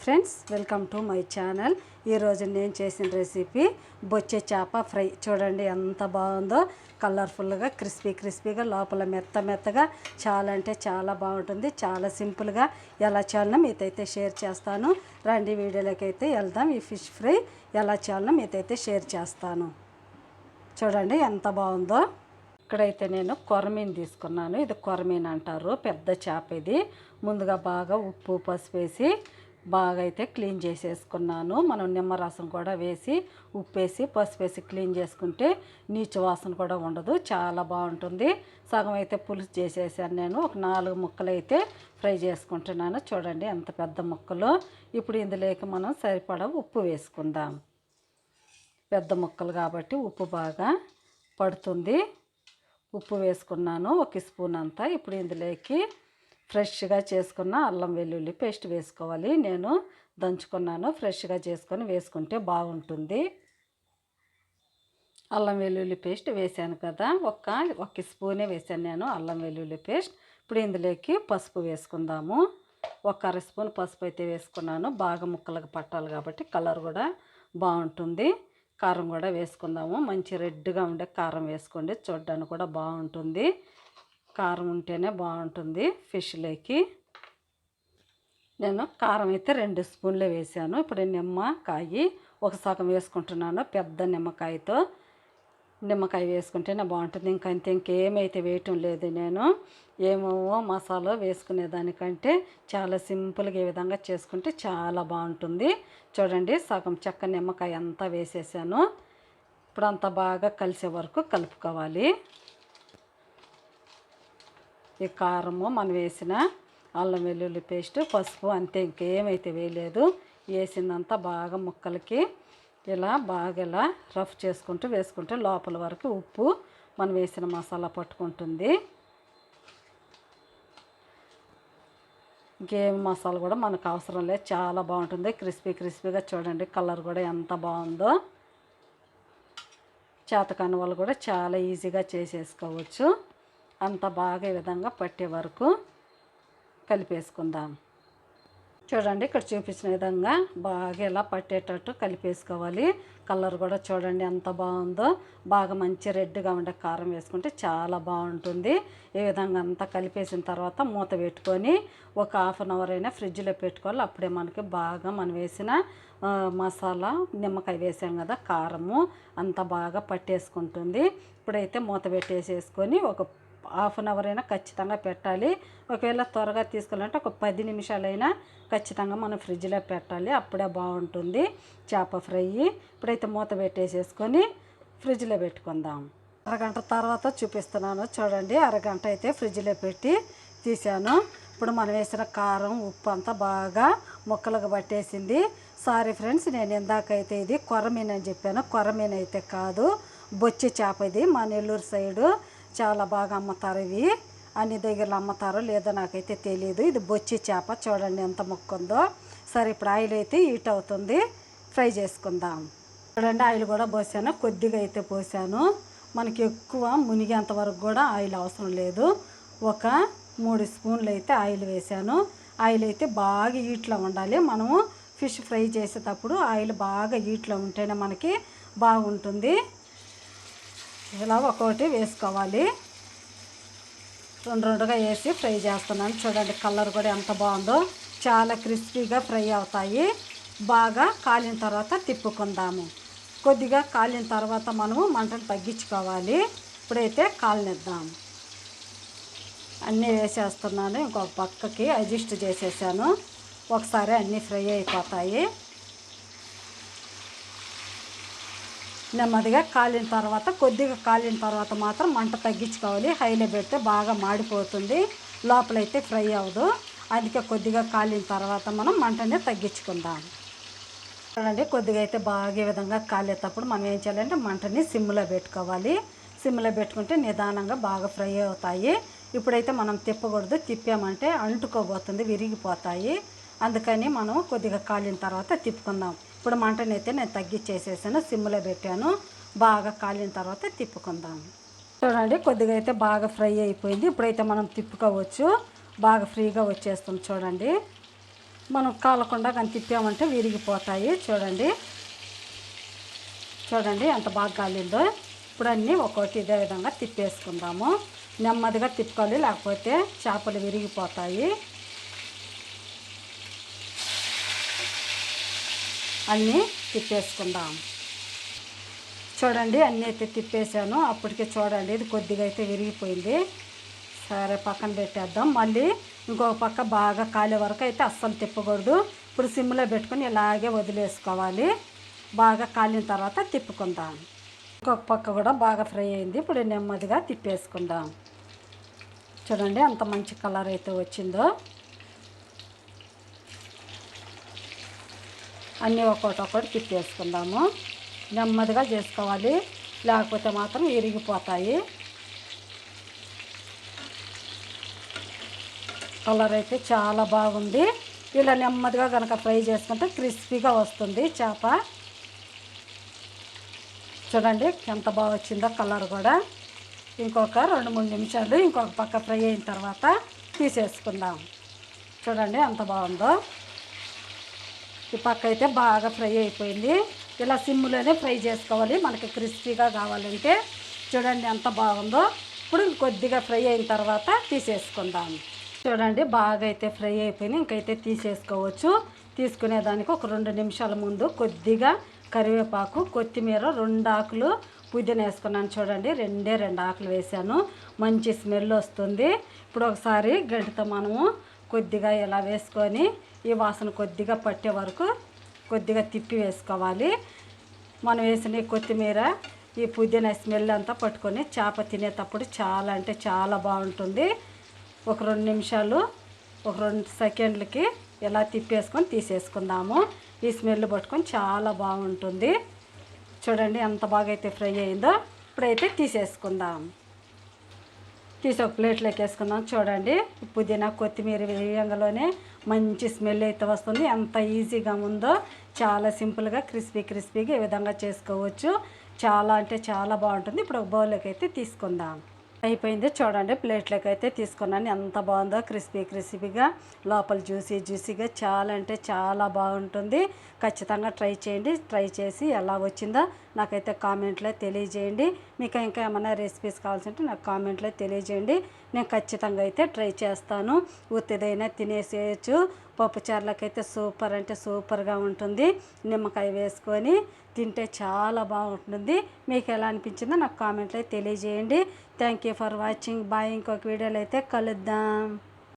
Friends welcome to my channel. ఈరోజు నేను చేసిన రెసిపీ బొచ్చే చేప ఫ్రై. చూడండి ఎంత బాగుందో. కలర్ఫుల్గా క్రిస్పీ క్రిస్పీగా లోపల మెత్త మెత్తగా చాలా అంటే చాలా బాగుంటుంది. చాలా సింపుల్గా ఎలా చేయాలనో మీతైతే షేర్ చేస్తాను. రండి వీడియోలోకి అయితే వెళ్దాం. ఈ ఫిష్ ఫ్రై ఎలా చేయాలనో మీతైతే షేర్ చేస్తాను. చూడండి ఎంత బాగుందో. ఇక్కడైతే నేను కొరమీన్ తీసుకున్నాను. ఇది కొరమీన్ అంటారు. పెద్ద చేప ఇది. ముందుగా బాగా ఉప్పు పసుపు వేసి బాగా అయితే క్లీన్ చేసేసుకున్నాను. మనం నిమ్మరసం కూడా వేసి ఉప్పు వేసి పసుపు వేసి క్లీన్ చేసుకుంటే నీచు వాసన కూడా ఉండదు. చాలా బాగుంటుంది. సగం అయితే పులుసు చేసేసాను నేను. ఒక నాలుగు ముక్కలు అయితే ఫ్రై చేసుకుంటున్నాను. చూడండి ఎంత పెద్ద ముక్కలు. ఇప్పుడు ఇందులోకి మనం సరిపడా ఉప్పు వేసుకుందాం. పెద్ద ముక్కలు కాబట్టి ఉప్పు బాగా పడుతుంది. ఉప్పు వేసుకున్నాను. ఒక స్పూన్ అంతా. ఇప్పుడు ఇందులోకి ఫ్రెష్గా చేసుకున్న అల్లం వెల్లుల్లి పేస్ట్ వేసుకోవాలి. నేను దంచుకున్నాను. ఫ్రెష్గా చేసుకొని వేసుకుంటే బాగుంటుంది. అల్లం వెల్లుల్లి పేస్ట్ వేసాను కదా. ఒక్క ఒక స్పూనే వేసాను నేను అల్లం వెల్లుల్లి పేస్ట్. ఇప్పుడు ఇందులోకి పసుపు వేసుకుందాము. ఒక అర స్పూన్ పసుపు అయితే వేసుకున్నాను. బాగా ముక్కలకు పట్టాలి కాబట్టి కలర్ కూడా బాగుంటుంది. కారం కూడా వేసుకుందాము. మంచి రెడ్గా ఉండే కారం వేసుకోండి. చూడడానికి కూడా బాగుంటుంది. కారం ఉంటేనే బాగుంటుంది ఫిష్లోకి నేను కారం అయితే రెండు స్పూన్లు వేసాను. ఇప్పుడు నిమ్మకాయ ఒక సగం వేసుకుంటున్నాను పెద్ద నిమ్మకాయతో. నిమ్మకాయ వేసుకుంటేనే బాగుంటుంది. ఇంకా అంతే ఇంకేమైతే వేయటం లేదు నేను. ఏమేమో మసాలా వేసుకునేదానికంటే చాలా సింపుల్గా ఈ విధంగా చేసుకుంటే చాలా బాగుంటుంది. చూడండి సగం చెక్క నిమ్మకాయ అంతా వేసేసాను. ఇప్పుడు అంతా బాగా కలిసే వరకు కలుపుకోవాలి. ఈ కారము మనం వేసిన అల్లం వెల్లుల్లి పేస్ట్ పసుపు అంతే ఇంకేమైతే వేయలేదు. వేసిందంతా బాగా ముక్కలకి ఇలా బాగా ఇలా రఫ్ చేసుకుంటూ వేసుకుంటే లోపల వరకు ఉప్పు మనం వేసిన మసాలా పట్టుకుంటుంది. ఇంకేం మసాలా కూడా మనకు అవసరం లేదు. చాలా బాగుంటుంది. క్రిస్పీ క్రిస్పీగా చూడండి. కలర్ కూడా ఎంత బాగుందో. చేతకాని వాళ్ళు కూడా చాలా ఈజీగా చేసేసుకోవచ్చు. అంత బాగా ఈ విధంగా పట్టే వరకు కలిపేసుకుందాం. చూడండి ఇక్కడ చూపించిన విధంగా బాగా ఇలా పట్టేటట్టు కలిపేసుకోవాలి. కలర్ కూడా చూడండి ఎంత బాగుందో. బాగా మంచి రెడ్గా ఉండే కారం వేసుకుంటే చాలా బాగుంటుంది. ఈ విధంగా అంతా కలిపేసిన తర్వాత మూత పెట్టుకొని ఒక హాఫ్ అన్ అవర్ అయినా ఫ్రిడ్జ్లో పెట్టుకోవాలి. అప్పుడే మనకి బాగా మనం వేసిన మసాలా నిమ్మకాయ వేసాం కదా కారము అంత బాగా పట్టేసుకుంటుంది. ఇప్పుడైతే మూత పెట్టేసేసుకొని ఒక హాఫ్ అన్ అవర్ అయినా ఖచ్చితంగా పెట్టాలి. ఒకవేళ త్వరగా తీసుకోవాలంటే ఒక పది నిమిషాలైనా ఖచ్చితంగా మనం ఫ్రిడ్జ్లో పెట్టాలి. అప్పుడే బాగుంటుంది. చేప ఫ్రై. ఇప్పుడైతే మూత పెట్టేసేసుకొని ఫ్రిడ్జ్లో పెట్టుకుందాం. అరగంట తర్వాత చూపిస్తున్నాను. చూడండి అరగంట అయితే ఫ్రిడ్జ్లో పెట్టి తీసాను ఇప్పుడు మనం వేసిన కారం ఉప్పు అంతా బాగా ముక్కలకు పట్టేసింది. సారీ ఫ్రెండ్స్ నేను ఇందాకైతే ఇది కొరమీన్ అని చెప్పాను. కొరమీన్ అయితే కాదు బొచ్చి చేప ఇది మా నెల్లూరు సైడు. చాలా బాగా అమ్ముతారు ఇవి. అన్ని దగ్గరలో అమ్ముతారో లేదో నాకైతే తెలియదు ఇది బొచ్చి చేప చూడండి ఎంత మొక్కుందో సరే ఇప్పుడు ఆయిల్ అయితే హీట్ అవుతుంది. ఫ్రై చేసుకుందాం. చూడండి ఆయిల్ కూడా పోసాను. కొద్దిగా అయితే పోసాను. మనకి ఎక్కువ మునిగేంత వరకు కూడా ఆయిల్ అవసరం లేదు. ఒక మూడు స్పూన్లు అయితే ఆయిల్ వేసాను. ఆయిల్ అయితే బాగా హీట్లో ఉండాలి. మనము ఫిష్ ఫ్రై చేసేటప్పుడు ఆయిల్ బాగా హీట్లో ఉంటేనే మనకి బాగుంటుంది. ఇలా ఒక్కొక్కటి వేసుకోవాలి. రెండు రెండుగా వేసి ఫ్రై చేస్తున్నాను. చూడండి కలర్ కూడా ఎంత బాగుందో. చాలా క్రిస్పీగా ఫ్రై అవుతాయి. బాగా కాలిన తర్వాత తిప్పుకుందాము. కొద్దిగా కాలిన తర్వాత మనము మంటను తగ్గించుకోవాలి. ఇప్పుడైతే కాలనిద్దాం. అన్నీ వేసేస్తున్నాను. ఇంకొక పక్కకి అడ్జస్ట్ చేసేసాను. ఒకసారి అన్నీ ఫ్రై అయిపోతాయి. నెమ్మదిగా కాలిన తర్వాత కొద్దిగా కాలిన తర్వాత మాత్రం మంట తగ్గించుకోవాలి. హైలో పెడితే బాగా మాడిపోతుంది. లోపలైతే ఫ్రై అవ్వదు. అందుకే కొద్దిగా కాలిన తర్వాత మనం మంటనే తగ్గించుకుందాం. చూడండి కొద్దిగా అయితే బాగా విధంగా కాలేటప్పుడు మనం ఏం చేయాలంటే మంటని సిమ్లో పెట్టుకోవాలి. సిమ్లో పెట్టుకుంటే నిదానంగా బాగా ఫ్రై అవుతాయి. ఇప్పుడైతే మనం తిప్పకూడదు. తిప్పామంటే అంటుకోబోతుంది విరిగిపోతాయి. అందుకని మనం కొద్దిగా కాలిన తర్వాత తిప్పుకుందాం. ఇప్పుడు మంటని అయితే నేను తగ్గించేసేసాను సిమ్లో పెట్టాను. బాగా కాలిన తర్వాత తిప్పుకుందాం. చూడండి కొద్దిగా అయితే బాగా ఫ్రై అయిపోయింది. ఇప్పుడైతే మనం తిప్పుకోవచ్చు. బాగా ఫ్రీగా వచ్చేస్తుంది చూడండి. మనం కాలకుండా కానీ తిప్పామంటే విరిగిపోతాయి చూడండి. చూడండి ఎంత బాగా కాలిందో. ఇప్పుడు అన్నీ ఒక్కొక్కటి ఇదే విధంగా తిప్పేసుకుందాము. నెమ్మదిగా తిప్పుకోవాలి లేకపోతే చేపలు విరిగిపోతాయి. అన్నీ తిప్పేసుకుందాం. చూడండి అన్నీ అయితే తిప్పేసాను అప్పటికే చూడండి ఇది కొద్దిగా అయితే విరిగిపోయింది. సరే పక్కన పెట్టేద్దాం. మళ్ళీ ఇంకొక పక్క బాగా కాలే వరకు అయితే అస్సలు తిప్పకూడదు. ఇప్పుడు సిమ్లో పెట్టుకొని ఇలాగే వదిలేసుకోవాలి. బాగా కాలిన తర్వాత తిప్పుకుందాం. ఇంకొక పక్క కూడా బాగా ఫ్రై అయింది. ఇప్పుడు నెమ్మదిగా తిప్పేసుకుందాం. చూడండి అంత మంచి కలర్ అయితే వచ్చిందో. అన్నీ ఒక్కొక్కటి ఒక్కటి తిప్పేసుకుందాము. నెమ్మదిగా చేసుకోవాలి. లేకపోతే మాత్రం ఇరిగిపోతాయి. కలర్ అయితే చాలా బాగుంది. ఇలా నెమ్మదిగా కనుక ఫ్రై చేసుకుంటే క్రిస్పీగా వస్తుంది చేప. చూడండి ఎంత బాగా వచ్చిందో కలర్ కూడా. ఇంకొక రెండు మూడు నిమిషాలు ఇంకొక పక్క ఫ్రై అయిన తర్వాత తీసేసుకుందాం. చూడండి ఎంత బాగుందో. ఈ పక్క అయితే బాగా ఫ్రై అయిపోయింది. ఇలా సిమ్లోనే ఫ్రై చేసుకోవాలి. మనకి క్రిస్పీగా కావాలంటే చూడండి ఎంత బాగుందో. ఇప్పుడు కొద్దిగా ఫ్రై అయిన తర్వాత తీసేసుకుందాం. చూడండి బాగా అయితే ఫ్రై అయిపోయింది. ఇంకైతే తీసేసుకోవచ్చు. తీసుకునేదానికి ఒక రెండు నిమిషాల ముందు కొద్దిగా కరివేపాకు కొత్తిమీర రెండు ఆకులు పుదీనా వేసుకున్నాను చూడండి. రెండే రెండు ఆకులు వేసాను మంచి స్మెల్ వస్తుంది. ఇప్పుడు ఒకసారి గంటతో మనము కొద్దిగా ఇలా వేసుకొని ఈ వాసన కొద్దిగా పట్టే వరకు కొద్దిగా తిప్పి వేసుకోవాలి. మనం వేసిన ఈ కొత్తిమీర ఈ పుదీనా స్మెల్ అంతా పట్టుకొని చేప తినేటప్పుడు చాలా అంటే చాలా బాగుంటుంది. ఒక రెండు నిమిషాలు ఒక రెండు సెకండ్లకి ఇలా తిప్పేసుకొని తీసేసుకుందాము. ఈ స్మెల్ పట్టుకొని చాలా బాగుంటుంది. చూడండి ఎంత బాగా అయితే ఫ్రై అయిందో. ఇప్పుడైతే తీసేసుకుందాం. తీసి ఒక ప్లేట్లోకి వేసుకుందాం. చూడండి పుదీనా కొత్తిమీర వేయంగానే మంచి స్మెల్ అయితే వస్తుంది. ఎంత ఈజీగా ఉందో చాలా సింపుల్గా క్రిస్పీ క్రిస్పీగా ఈ విధంగా చేసుకోవచ్చు. చాలా అంటే చాలా బాగుంటుంది. ఇప్పుడు ఒక బౌల్లోకి అయితే తీసుకుందాం. అయిపోయింది. చూడండి ప్లేట్లోకి అయితే తీసుకున్నాను. ఎంత బాగుందో క్రిస్పీ క్రిస్పీగా లోపల జ్యూసీ జ్యూసీగా చాలా అంటే చాలా బాగుంటుంది. ఖచ్చితంగా ట్రై చేయండి. ట్రై చేసి ఎలా వచ్చిందో నాకైతే కామెంట్లో తెలియజేయండి. మీకు ఇంకా ఏమైనా రెసిపీస్ కావాల్సి ఉంటే నాకు కామెంట్లో తెలియజేయండి. నేను ఖచ్చితంగా అయితే ట్రై చేస్తాను. ఉత్తిదైనా తినేసేయచ్చు. పప్పుచారులకైతే సూపర్ అంటే సూపర్గా ఉంటుంది. నిమ్మకాయ వేసుకొని తింటే చాలా బాగుంటుంది. మీకు ఎలా అనిపించిందో నాకు కామెంట్లో తెలియజేయండి. Thank you for watching bye ఇంకొక వీడియోలో అయితే కలుద్దాం.